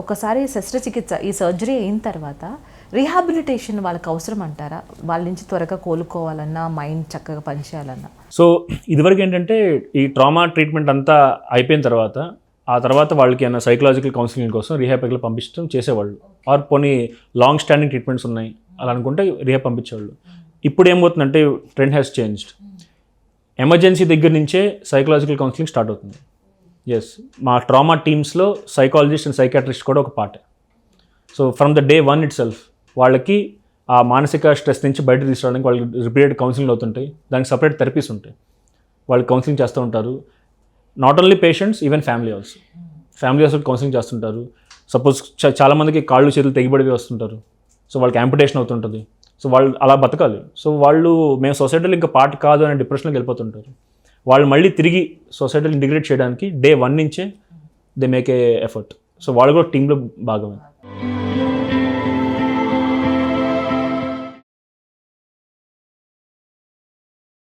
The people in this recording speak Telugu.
ఒక్కసారి శస్త్రచికిత్స ఈ సర్జరీ అయిన తర్వాత రీహాబిలిటేషన్ వాళ్ళకి అవసరం అంటారా? వాళ్ళ నుంచి త్వరగా కోలుకోవాలన్నా మైండ్ చక్కగా పనిచేయాలన్నా? సో ఇదివరకు ఏంటంటే ఈ ట్రామా ట్రీట్మెంట్ అంతా అయిపోయిన తర్వాత ఆ తర్వాత వాళ్ళకి ఏమైనా సైకలాజికల్ కౌన్సిలింగ్ కోసం రీహాబ్కి పంపించడం చేసేవాళ్ళు. ఆర్ పోనీ లాంగ్ స్టాండింగ్ ట్రీట్మెంట్స్ ఉన్నాయి అలా అనుకుంటే రీహాబ్ పంపించేవాళ్ళు. ఇప్పుడు ఏమవుతుందంటే ట్రెండ్ హ్యాస్ చేంజ్డ్ ఎమర్జెన్సీ దగ్గర నుంచే సైకలాజికల్ కౌన్సిలింగ్ స్టార్ట్ అవుతుంది. ఎస్ మా ట్రామా టీమ్స్లో సైకాలజిస్ట్ అండ్ సైకాట్రిస్ట్ కూడా ఒక part so from the day one itself వాళ్ళకి ఆ మానసిక స్ట్రెస్ నుంచి బయట తీసుకురావడానికి వాళ్ళకి రిపీటెడ్ కౌన్సిలింగ్ అవుతుంటాయి. దానికి సపరేట్ థెరపీస్ ఉంటాయి. వాళ్ళు కౌన్సిలింగ్ చేస్తూ ఉంటారు. Not only patients even family also family also counselling చేస్తుంటారు. సపోజ్ చాలామందికి కాళ్ళు చేతులు తెగిబడివి వస్తుంటారు. సో వాళ్ళకి యాంపిటేషన్ అవుతుంటుంది. సో వాళ్ళు అలా బతకాలి. సో వాళ్ళు మేము సొసైటీలో ఇంకా పార్ట్ కాదు అనే డిప్రెషన్కి వెళ్ళిపోతుంటారు. వాళ్ళు మళ్ళీ తిరిగి సొసైటీలో ఇంటిగ్రేట్ చేయడానికి డే వన్ నుంచే they make a effort. So వాళ్ళు కూడా టీంలో భాగమే.